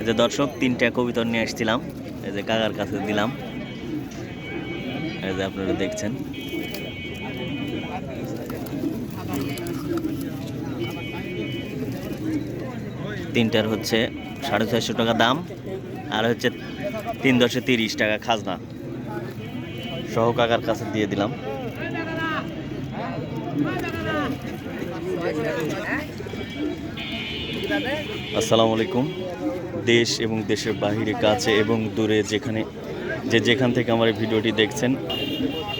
এই যে দর্শক, তিনটা কবিতা নিয়ে আসছিলাম। এই যে কাকার কাছে দিলাম। এই যে আপনারা দেখছেন। তিনটার হচ্ছে সাড়ে ছয়শো টাকা দাম, আর হচ্ছে তিন দশে তিরিশ টাকা খাজনা। সহ কাকার কাছে দিয়ে দিলাম। আসসালামু আলাইকুম। দেশ এবং দেশের বাহিরে, কাছে এবং দূরে যেখানে যে যেখান থেকে আমার এই ভিডিওটি দেখছেন,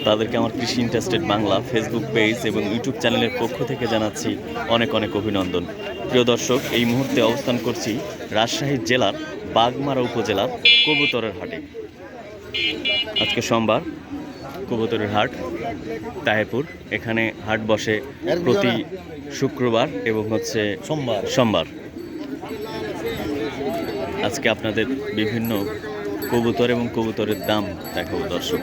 তাদেরকে আমার কৃষি ইন্টারেস্টেড বাংলা ফেসবুক পেজ এবং ইউটিউব চ্যানেলের পক্ষ থেকে জানাচ্ছি অনেক অনেক অভিনন্দন। প্রিয় দর্শক, এই মুহূর্তে অবস্থান করছি রাজশাহী জেলার বাগমারা উপজেলার কবুতরের হাটে। আজকে সোমবার কবুতরের হাট তাহেপুর। এখানে হাট বসে প্রতি শুক্রবার এবং হচ্ছে সোমবার। সোমবার। আজকে আপনাদের বিভিন্ন কবুতর এবং কবুতরের দাম দেখাবো দর্শক।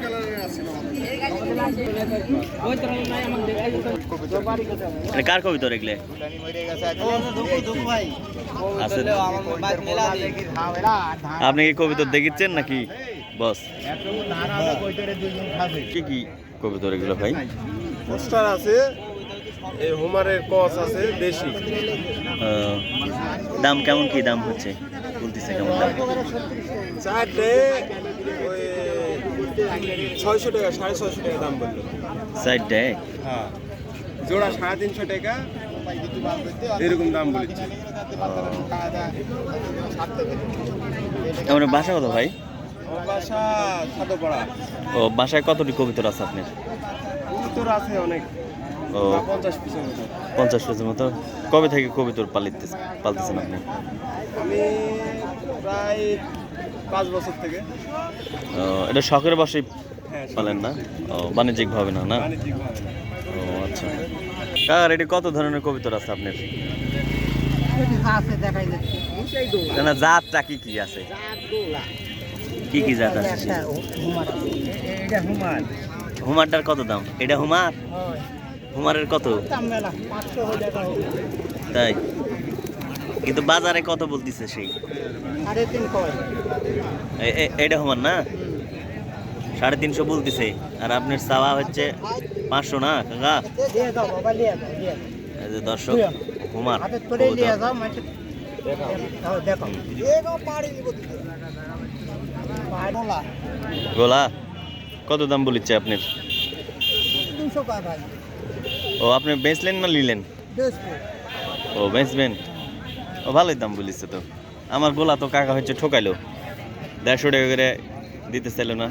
কার কবিতর এগুলো? আপনি কি কবিতর দেখিচ্ছেন নাকি? বস। কি কি কবিতর এগুলো ভাই? পোস্টার আছে এই হোমারের কস আছে দেশি। দাম কেমন কি? দাম হচ্ছে? বলতেছে কেমন দাম? চারটে ওই ছয়শো টাকা সাড়ে ছয়শো টাকা দাম বলল। দেয় হ্যাঁ। জোড়া সাড়ে তিনশো টাকা এরকম দাম বলেছে। আমার বাসা কত ভাই? ও বাসায় কতটি কবিতর আছে আপনার? উত্তর আছে অনেক। ও। পঞ্চাশ পিসের মতো। পঞ্চাশ কেজির মতো। কবে থেকে কবিতর পালিতে পালতেছেন আপনি? আমি প্রায় পাঁচ বছর থেকে। ও, এটা শখের বসেই হ্যাঁ পালেন না? ও বাণিজ্যিকভাবে না না? ও আচ্ছা। কার এটি কত ধরনের কবিতর আছে আপনার? না জাতটা কি কি আছে? কি কি জাত আছে? একটা হুমার। এটা হুমার। হুমারটার কত দাম? এটা হুমার? হুমারের কত? তাই? কিন্তু বাজারে কত বলতিছে সেই? এটা হুমার না? সাড়ে তিনশো বলতিছে। আর আপনার চাওয়া হচ্ছে পাঁচশো না কাকা? দিয়ে যাও বাবা নিয়ে যাও এই যে দর্শক হুমার দেখো দেখো পাড়ি দিব। গোলা। কত দাম বলিচ্ছে আপনার? ও আপনি বেচলেন না নিলেন? ও বেচবেন? ও ভালোই দাম বলিছে তো। আমার গোলা তো কাকা হচ্ছে ঠকাইলো। দেড়শো টাকা করে দিতে চাইলো না।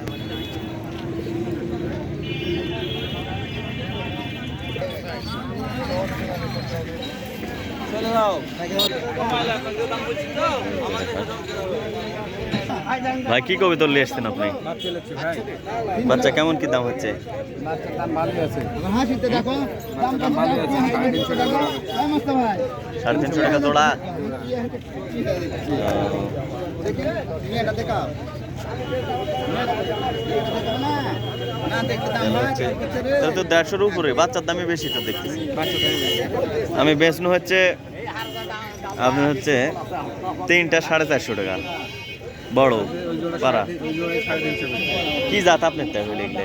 ভাই, কি কবে তোর এসছেন আপনি? বাচ্চা কেমন কি দাম হচ্ছে? দাম সাড়ে তিনশো টাকা জোড়া। তো দেড়শোর উপরে, বাচ্চার দামই বেশি তো দেখতেছি। আমি বেচনু হচ্ছে, আপনার হচ্ছে তিনটা সাড়ে চারশো টাকা। বড় পাড়া। কি জাত আপনার তাই হইলে এগুলো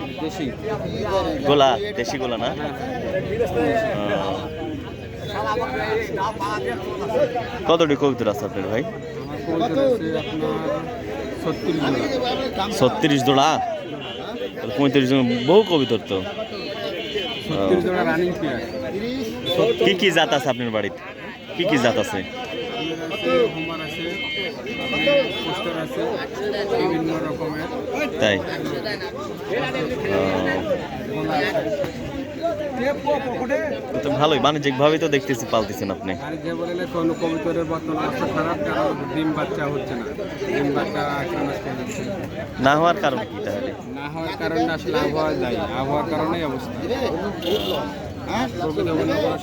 গোলা দেশি গোলা না? ও। কতটি কবিতর আছে আপনার ভাই? ছত্রিশ জোড়া? পঁয়ত্রিশ জন বহু কবিতর তো। কি কি জাত আছে আপনার বাড়িতে? কি কি জাত আছে? বিভিন্ন রকমের। তাই? তো ভালোই বাণিজ্যিক ভাবেই তো দেখতেছি পালতেছেন আপনি। আর যে বলে কোনো কবুতরের বর্তমান অবস্থা খারাপ কারণ ডিম বাচ্চা হচ্ছে না। ডিম বাচ্চা। না হওয়ার কারণ কি তাহলে? না হওয়ার কারণে আসলে আবহাওয়া যায় আবহাওয়ার কারণেই অবস্থা।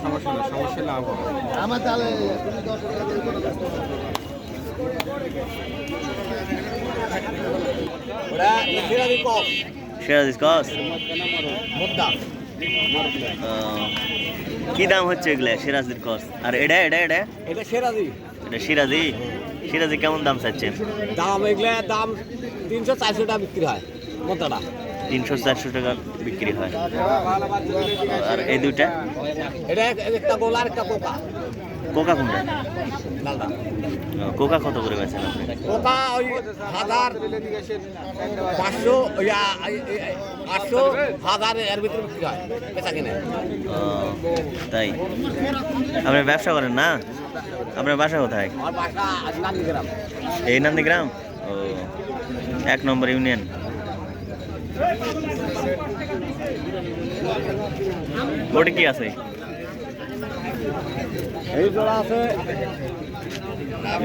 সমস্যা না সমস্যা হলো আবহাওয়া। সিরাজ কস কি দাম হচ্ছে এগুলা? সিরাজির কস আর এটা এটা এটা? এটা সেরাজি এটা সিরাজি সিরাজি কেমন দাম চাচ্ছেন? দাম এগুলা দাম তিনশো চারশো টাকা বিক্রি হয় মোটাটা তিনশো চারশো টাকা বিক্রি হয়। আর এই দুইটা? এটা একটা গোল আর একটা কোকা কোকা কোনটা? কোকা কত করে বেছেন আপনি? কোকা ওই হাজার পাঁচশো আটশো হাজার এর ভিতরে বিক্রি হয়। কিনে। তাই? আপনি ব্যবসা করেন না? আপনার বাসা কোথায়? এই নন্দীগ্রাম? ও এক নম্বর ইউনিয়ন। ওটা কি আছে? এই জোড়া আছে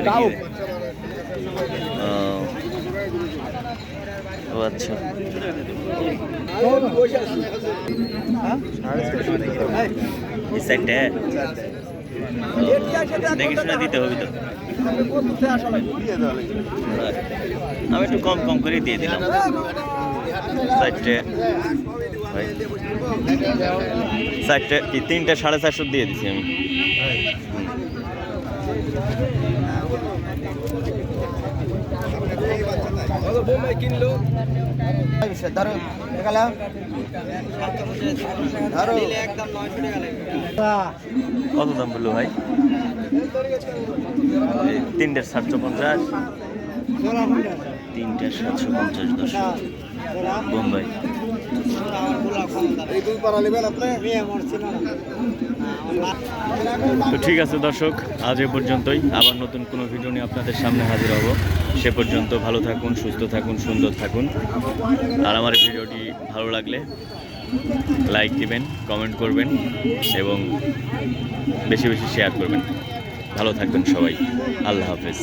গাউ ও আচ্ছা। সাইডটা দেখে শুনে দিতে হবে তো। আমি একটু কম কম করে দিয়ে দিলাম। চারটে চারটে কি, তিনটে সাড়ে চারশো দিয়ে দিছি আমি। কত দাম বলল ভাই? তিনটের সাতশো পঞ্চাশ। তিনটের সাতশো পঞ্চাশ দশ। বোম্বাই। তো ঠিক আছে দর্শক, আজ এ পর্যন্তই। আবার নতুন কোনো ভিডিও নিয়ে আপনাদের সামনে হাজির হব। সে পর্যন্ত ভালো থাকুন, সুস্থ থাকুন, সুন্দর থাকুন। আর আমার ভিডিওটি ভালো লাগলে লাইক দিবেন, কমেন্ট করবেন এবং বেশি বেশি শেয়ার করবেন। ভালো থাকবেন সবাই। আল্লাহ হাফেজ।